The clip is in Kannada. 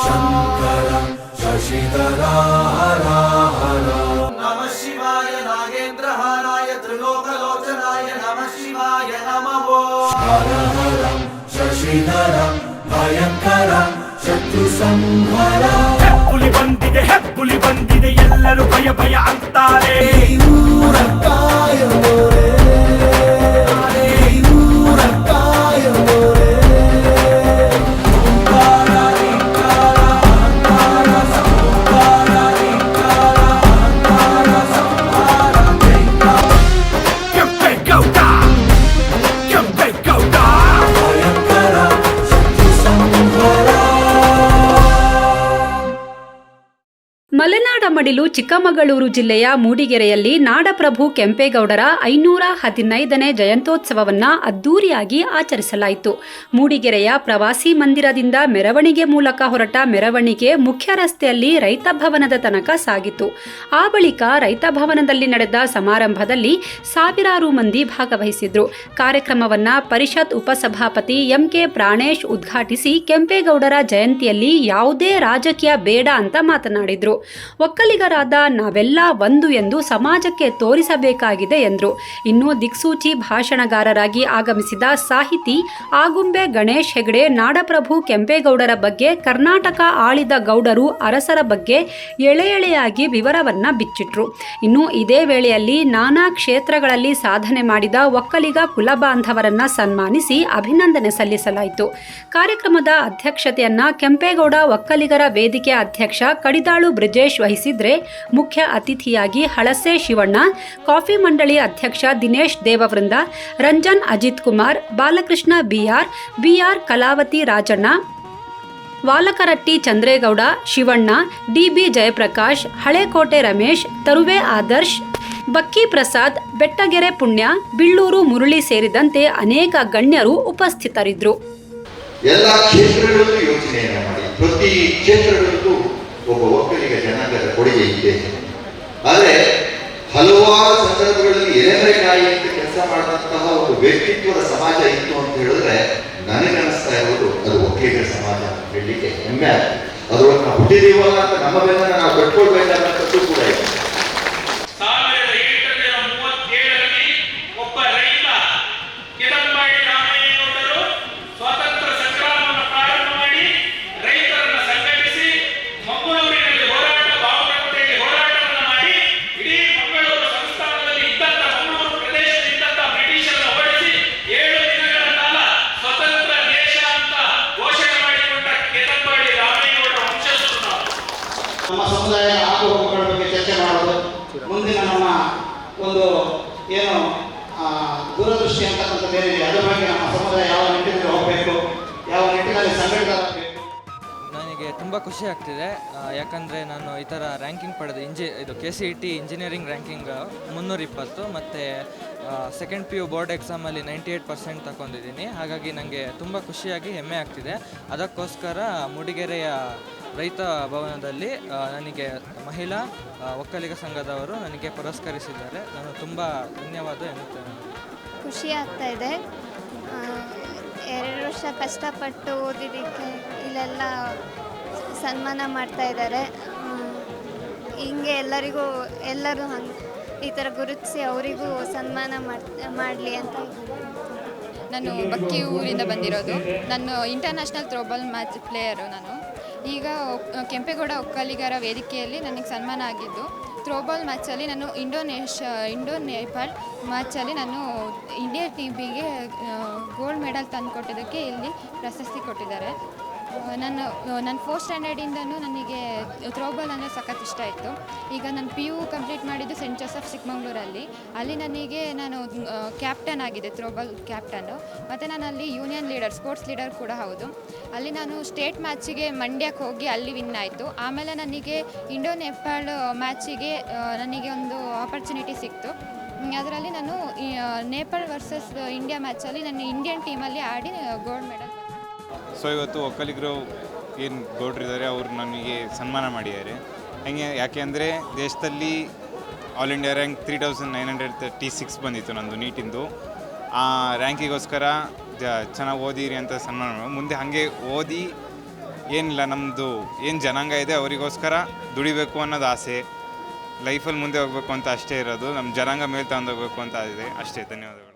ಶಂಕರ ಶಶಿಧರ ಹರ ಹರ ನಮ ಶಿವಾಯ ನಾಗೇಂದ್ರ ಹಾರಾಯ ತ್ರಿಲೋಕಲೋಚನಾಯ ನಮ ಶಿವಾಯ ನಮೋ ಹರ ಹರ ಶಶಿಧರ ಭಯಂಕರ ಶತ್ರು ಸಂಹರ ಬಂದಿದೆ ಹೆಬ್ಬುಲಿ ಬಂದಿದೆ ಎಲ್ಲರೂ ಭಯ ಭಯ ಅಂತಾರೆ ಮಡಿಲು ಚಿಕ್ಕಮಗಳೂರು ಜಿಲ್ಲೆಯ ಮೂಡಿಗೆರೆಯಲ್ಲಿ ನಾಡಪ್ರಭು ಕೆಂಪೇಗೌಡರ ಐನೂರ ಹದಿನೈದನೇ ಜಯಂತ್ಯೋತ್ಸವವನ್ನ ಅದ್ದೂರಿಯಾಗಿ ಆಚರಿಸಲಾಯಿತು. ಮೂಡಿಗೆರೆಯ ಪ್ರವಾಸಿ ಮಂದಿರದಿಂದ ಮೆರವಣಿಗೆ ಮೂಲಕ ಹೊರಟ ಮೆರವಣಿಗೆ ಮುಖ್ಯ ರಸ್ತೆಯಲ್ಲಿ ರೈತ ಭವನದ ತನಕ ಸಾಗಿತು. ಆ ಬಳಿಕ ರೈತ ಭವನದಲ್ಲಿ ನಡೆದ ಸಮಾರಂಭದಲ್ಲಿ ಸಾವಿರಾರು ಮಂದಿ ಭಾಗವಹಿಸಿದ್ರು. ಕಾರ್ಯಕ್ರಮವನ್ನ ಪರಿಷತ್ ಉಪಸಭಾಪತಿ ಎಂಕೆ ಪ್ರಾಣೇಶ್ ಉದ್ಘಾಟಿಸಿ ಕೆಂಪೇಗೌಡರ ಜಯಂತಿಯಲ್ಲಿ ಯಾವುದೇ ರಾಜಕೀಯ ಬೇಡ ಅಂತ ಮಾತನಾಡಿದ್ರು. ಒಕ್ಕಲಿಗರಾದ ನಾವೆಲ್ಲ ಒಂದು ಎಂದು ಸಮಾಜಕ್ಕೆ ತೋರಿಸಬೇಕಾಗಿದೆ ಎಂದರು. ಇನ್ನು ದಿಕ್ಸೂಚಿ ಭಾಷಣಗಾರರಾಗಿ ಆಗಮಿಸಿದ ಸಾಹಿತಿ ಆಗುಂಬೆ ಗಣೇಶ್ ಹೆಗಡೆ, ನಾಡಪ್ರಭು ಕೆಂಪೇಗೌಡರ ಬಗ್ಗೆ, ಕರ್ನಾಟಕ ಆಳಿದ ಗೌಡರು ಅರಸರ ಬಗ್ಗೆ ಎಳೆ ಎಳೆಯಾಗಿ ವಿವರವನ್ನ ಬಿಚ್ಚಿಟ್ರು. ಇನ್ನು ಇದೇ ವೇಳೆಯಲ್ಲಿ ನಾನಾ ಕ್ಷೇತ್ರಗಳಲ್ಲಿ ಸಾಧನೆ ಮಾಡಿದ ಒಕ್ಕಲಿಗ ಕುಲಬಾಂಧವರನ್ನ ಸನ್ಮಾನಿಸಿ ಅಭಿನಂದನೆ ಸಲ್ಲಿಸಲಾಯಿತು. ಕಾರ್ಯಕ್ರಮದ ಅಧ್ಯಕ್ಷತೆಯನ್ನ ಕೆಂಪೇಗೌಡ ಒಕ್ಕಲಿಗರ ವೇದಿಕೆ ಅಧ್ಯಕ್ಷ ಕಡಿದಾಳು ಬ್ರಿಜೇಶ್ ವಹಿಸಿದ್ರೆ ಮುಖ್ಯ ಅತಿಥಿಯಾಗಿ ಹಳಸೆ ಶಿವಣ್ಣ, ಕಾಫಿ ಮಂಡಳಿ ಅಧ್ಯಕ್ಷ Dinesh Devavrinda, Ranjan Ajith Kumar, Balakrishna BR BR Kalavathi Rajanna, Valakaratti Chandregowda, Shivanna, DB Jayaprakash, Halekote Ramesh, Taruve Adarsh, Bakki Prasad, Bettagere ಪುಣ್ಯ, ಬಿಳ್ಳೂರು ಮುರಳಿ ಸೇರಿದಂತೆ ಅನೇಕ ಗಣ್ಯರು ಉಪಸ್ಥಿತರಿದ್ದರು. ಎಲ್ಲ ಕ್ಷೇತ್ರಗಳಲ್ಲೂ ಯೋಚನೆಯನ್ನು ಮಾಡಿ, ಪ್ರತಿ ಕ್ಷೇತ್ರಗಳಲ್ಲೂ ಒಬ್ಬ ಒಕ್ಕಲಿಗ ಜನಾಂಗದ ಕೊಡುಗೆ ಇದೆ. ಆದರೆ ಹಲವಾರು ಸಂದರ್ಭಗಳಲ್ಲಿ ಎಲೆಮರೆಕಾಯಿ ಅಂತ ಕೆಲಸ ಮಾಡಿದಂತಹ ಒಂದು ವ್ಯಕ್ತಿತ್ವದ ಸಮಾಜ ಇತ್ತು ಅಂತ ಹೇಳಿದ್ರೆ ನನಗನ್ನಿಸ್ತಾ ಇರೋದು ಅದು ಒಕ್ಕಲಿಗರ ಸಮಾಜ ಅಂತ ಹೇಳಲಿಕ್ಕೆ ಹೆಮ್ಮೆ ಆಗ್ತದೆ. ಅದರೊಳಗೆ ನಾವು ಹುಟ್ಟಿದೀವಲ್ಲ ಅಂತ ನಮ್ಮ ಮೇಲೆ ನಾವು ಕಟ್ಕೊಳ್ಬೇಕಾದಂಥದ್ದು ಸಮುದಾಯ ಆಗು ಹೋಗುಗಳ ಬಗ್ಗೆ ಚರ್ಚೆ ಮಾಡೋದು. ಮುಂದಿನ ನಮ್ಮ ಒಂದು ಏನು ದೂರದೃಷ್ಟಿ ಅಂತಕ್ಕಂಥದ್ದು ಏನಿದೆ ಅದರ ಬಗ್ಗೆ ನಮ್ಮ ಸಮುದಾಯ ಯಾವ ನಿಟ್ಟಿನಲ್ಲಿ ಹೋಗಬೇಕು, ಯಾವ ನಿಟ್ಟಿನಲ್ಲಿ ಸಂಘಟಿತರಾಗಬೇಕು ನನಗೆ ತುಂಬ ಖುಷಿ ಆಗ್ತಿದೆ. ಯಾಕಂದರೆ ನಾನು ಈ ಥರ ರ್ಯಾಂಕಿಂಗ್ ಪಡೆದು ಇಂಜಿ, ಇದು K C E T engineering ranking ಮುನ್ನೂರ ಇಪ್ಪತ್ತು ಮತ್ತು ಸೆಕೆಂಡ್ ಪಿ ಯು ಬೋರ್ಡ್ ಎಕ್ಸಾಮಲ್ಲಿ ನೈಂಟಿ ಏಯ್ಟ್ ಪರ್ಸೆಂಟ್ ತಗೊಂಡಿದ್ದೀನಿ ಹಾಗಾಗಿ ನನಗೆ ತುಂಬ ಖುಷಿಯಾಗಿ ಹೆಮ್ಮೆ ಆಗ್ತಿದೆ. ಅದಕ್ಕೋಸ್ಕರ ಮೂಡಿಗೆರೆಯ ರೈತ ಭವನದಲ್ಲಿ ನನಗೆ ಮಹಿಳಾ ಒಕ್ಕಲಿಗ ಸಂಘದವರು ನನಗೆ ಪುರಸ್ಕರಿಸಿದ್ದಾರೆ. ನಾನು ತುಂಬ ಧನ್ಯವಾದ ಎನ್ನುತ್ತೇನೆ. ಖುಷಿ ಆಗ್ತಾ ಇದೆ. ಎರಡು ವರ್ಷ ಕಷ್ಟಪಟ್ಟು ಓದಿದ್ದಕ್ಕೆ ಇಲ್ಲೆಲ್ಲ ಸನ್ಮಾನ ಮಾಡ್ತಾ ಇದ್ದಾರೆ. ಹಿಂಗೆ ಎಲ್ಲರಿಗೂ ಎಲ್ಲರೂ ಹಂಗೆ ಈ ಥರ ಗುರುತಿಸಿ ಅವರಿಗೂ ಸನ್ಮಾನ ಮಾಡಲಿ ಅಂತ ನಾನು ಬಕ್ಕಿ ಊರಿಂದ ಬಂದಿರೋದು. ನಾನು ಇಂಟರ್ನ್ಯಾಷನಲ್ ಥ್ರೋಬಾಲ್ ಮ್ಯಾಚ್ ಪ್ಲೇಯರು ನಾನು. ಈಗ ಕೆಂಪೇಗೌಡ ಒಕ್ಕಲಿಗರ ವೇದಿಕೆಯಲ್ಲಿ ನನಗೆ ಸನ್ಮಾನ ಆಗಿದ್ದು, ಥ್ರೋಬಾಲ್ ಮ್ಯಾಚಲ್ಲಿ ನಾನು ಇಂಡೋನೇಷ್ಯಾ ಇಂಡೋ ನೇಪಾಳ್ ಮ್ಯಾಚಲ್ಲಿ ನಾನು ಇಂಡಿಯಾ ಟೀಮಿಗೆ ಗೋಲ್ಡ್ ಮೆಡಲ್ ತಂದು ಕೊಟ್ಟಿದ್ದಕ್ಕೆ ಇಲ್ಲಿ ಪ್ರಶಸ್ತಿ ಕೊಟ್ಟಿದ್ದಾರೆ. ನಾನು ನನ್ನ ಫೋರ್ತ್ ಸ್ಟ್ಯಾಂಡರ್ಡಿಂದನೂ ನನಗೆ ಥ್ರೋಬಾಲ್ ಅಂದರೆ ಸಖತ್ ಇಷ್ಟ ಇತ್ತು. ಈಗ ನಾನು ಪಿ ಯು ಕಂಪ್ಲೀಟ್ ಮಾಡಿದ್ದು ಸೆಂಟ್ ಜೋಸಫ್ ಚಿಕ್ಕಮಂಗ್ಳೂರಲ್ಲಿ. ಅಲ್ಲಿ ನನಗೆ ನಾನು ಕ್ಯಾಪ್ಟನ್ ಆಗಿದೆ ಥ್ರೋಬಾಲ್ ಕ್ಯಾಪ್ಟನ್ನು ಮತ್ತು ನಾನು ಅಲ್ಲಿ ಯೂನಿಯನ್ ಲೀಡರ್ ಸ್ಪೋರ್ಟ್ಸ್ ಲೀಡರ್ ಕೂಡ ಹೌದು. ಅಲ್ಲಿ ನಾನು ಸ್ಟೇಟ್ ಮ್ಯಾಚಿಗೆ ಮಂಡ್ಯಕ್ಕೆ ಹೋಗಿ ಅಲ್ಲಿ ವಿನ್ ಆಯಿತು. ಆಮೇಲೆ ನನಗೆ ಇಂಡೋ ನೇಪಾಳ್ ಮ್ಯಾಚಿಗೆ ನನಗೆ ಒಂದು ಆಪರ್ಚುನಿಟಿ ಸಿಕ್ತು. ಅದರಲ್ಲಿ ನಾನು ನೇಪಾಳ್ ವರ್ಸಸ್ ಇಂಡಿಯಾ ಮ್ಯಾಚಲ್ಲಿ ನಾನು ಇಂಡಿಯನ್ ಟೀಮಲ್ಲಿ ಆಡಿ ಗೋಲ್ಡ್ ಮೆಡಲ್ ಸೊ ಇವತ್ತು ಒಕ್ಕಲಿಗರು ಏನು ಗೌಡ್ರಿದ್ದಾರೆ ಅವರು ನಮಗೆ ಸನ್ಮಾನ ಮಾಡಿದ್ದಾರೆ. ಹೆಂಗೆ, ಯಾಕೆ ಅಂದರೆ ದೇಶದಲ್ಲಿ all India rank three thousand nine hundred thirty six ಬಂದಿತ್ತು ನಂದು ನೀಟಿಂದು. ಆ ರ್ಯಾಂಕಿಗೋಸ್ಕರ ಜ, ಚೆನ್ನಾಗಿ ಓದಿರಿ ಅಂತ ಸನ್ಮಾನ ಮುಂದೆ ಹಾಗೆ ಓದಿ ಏನಿಲ್ಲ ನಮ್ಮದು ಏನು ಜನಾಂಗ ಇದೆ, ಅವರಿಗೋಸ್ಕರ ದುಡಿಬೇಕು ಅನ್ನೋದು ಆಸೆ. ಲೈಫಲ್ಲಿ ಮುಂದೆ ಹೋಗಬೇಕು ಅಂತ ಅಷ್ಟೇ ಇರೋದು. ನಮ್ಮ ಜನಾಂಗ ಮೇಲೆ ತಗೊಂಡೋಗ್ಬೇಕು ಅಂತ ಇದೆ. ಅಷ್ಟೇ, ಧನ್ಯವಾದಗಳು.